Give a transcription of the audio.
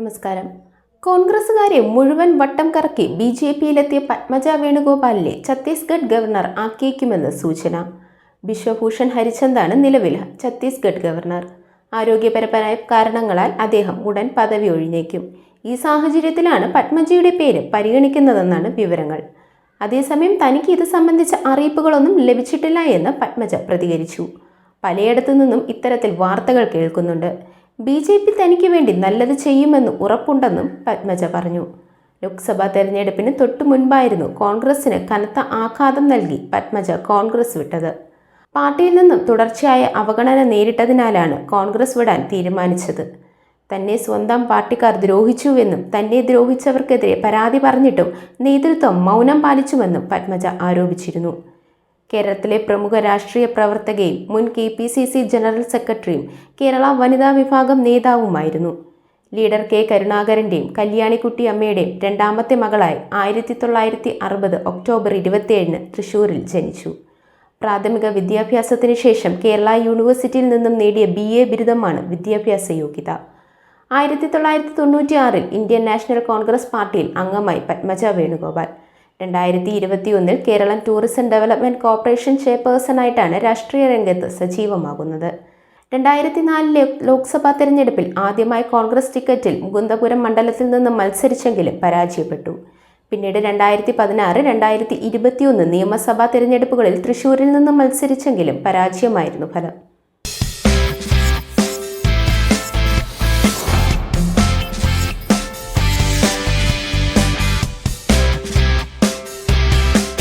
നമസ്കാരം. കോൺഗ്രസുകാരെ മുഴുവൻ വട്ടം കറക്കി ബി ജെ പിയിലെത്തിയ പത്മജ വേണുഗോപാലിനെ ഛത്തീസ്ഗഡ് ഗവർണർ ആക്കിയേക്കുമെന്ന് സൂചന. ബിശ്വഭൂഷൺ ഹരിചന്ദാണ് നിലവിൽ ഛത്തീസ്ഗഡ് ഗവർണർ. ആരോഗ്യപരമായ കാരണങ്ങളാൽ അദ്ദേഹം ഉടൻ പദവി ഒഴിഞ്ഞേക്കും. ഈ സാഹചര്യത്തിലാണ് പത്മജയുടെ പേര് പരിഗണിക്കുന്നതെന്നാണ് വിവരങ്ങൾ. അതേസമയം തനിക്ക് ഇത് സംബന്ധിച്ച അറിയിപ്പുകളൊന്നും ലഭിച്ചിട്ടില്ല എന്ന് പത്മജ പ്രതികരിച്ചു. പലയിടത്തു നിന്നും ഇത്തരത്തിൽ വാർത്തകൾ കേൾക്കുന്നുണ്ട്. ബി ജെ പി തനിക്ക് വേണ്ടി നല്ലത് ചെയ്യുമെന്ന് ഉറപ്പുണ്ടെന്നും പത്മജ പറഞ്ഞു. ലോക്സഭാ തെരഞ്ഞെടുപ്പിന് തൊട്ടു മുൻപായിരുന്നു കോൺഗ്രസിന് കനത്ത ആഘാതം നൽകി പത്മജ കോൺഗ്രസ് വിട്ടത്. പാർട്ടിയിൽ നിന്നും തുടർച്ചയായ അവഗണന നേരിട്ടതിനാലാണ് കോൺഗ്രസ് വിടാൻ തീരുമാനിച്ചത്. തന്നെ സ്വന്തം പാർട്ടിക്കാർ ദ്രോഹിച്ചുവെന്നും തന്നെ ദ്രോഹിച്ചവർക്കെതിരെ പരാതി പറഞ്ഞിട്ടും നേതൃത്വം മൗനം പാലിച്ചുവെന്നും പത്മജ ആരോപിച്ചിരുന്നു. കേരളത്തിലെ പ്രമുഖ രാഷ്ട്രീയ പ്രവർത്തകയും മുൻ K P C C general സെക്രട്ടറിയും കേരള വനിതാ വിഭാഗം നേതാവുമായിരുന്നു. ലീഡർ കെ കരുണാകരന്റെയും കല്യാണിക്കുട്ടി അമ്മയുടെയും രണ്ടാമത്തെ മകളായി ആയിരത്തി തൊള്ളായിരത്തി അറുപത് ഒക്ടോബർ ഇരുപത്തിയേഴിന് തൃശൂരിൽ ജനിച്ചു. പ്രാഥമിക വിദ്യാഭ്യാസത്തിന് ശേഷം കേരള യൂണിവേഴ്സിറ്റിയിൽ നിന്നും നേടിയ ബി എ ബിരുദമാണ് വിദ്യാഭ്യാസ യോഗ്യത. ആയിരത്തി തൊള്ളായിരത്തി തൊണ്ണൂറ്റിയാറിൽ ഇന്ത്യൻ നാഷണൽ കോൺഗ്രസ് പാർട്ടിയിൽ അംഗമായി പത്മജ വേണുഗോപാൽ. രണ്ടായിരത്തി ഇരുപത്തി ഒന്നിൽ കേരളം ടൂറിസം ഡെവലപ്മെന്റ് കോർപ്പറേഷൻ ചെയർപേഴ്സണായിട്ടാണ് രാഷ്ട്രീയ രംഗത്ത് സജീവമാകുന്നത്. രണ്ടായിരത്തി നാലിലെ ലോക്സഭാ തെരഞ്ഞെടുപ്പിൽ ആദ്യമായി കോൺഗ്രസ് ടിക്കറ്റിൽ മുകുന്ദപുരം മണ്ഡലത്തിൽ നിന്ന് മത്സരിച്ചെങ്കിലും പരാജയപ്പെട്ടു. പിന്നീട് രണ്ടായിരത്തി പതിനാറ് രണ്ടായിരത്തി ഇരുപത്തിയൊന്ന് നിയമസഭാ തെരഞ്ഞെടുപ്പുകളിൽ തൃശൂരിൽ നിന്ന് മത്സരിച്ചെങ്കിലും പരാജയമായിരുന്നു ഫലം.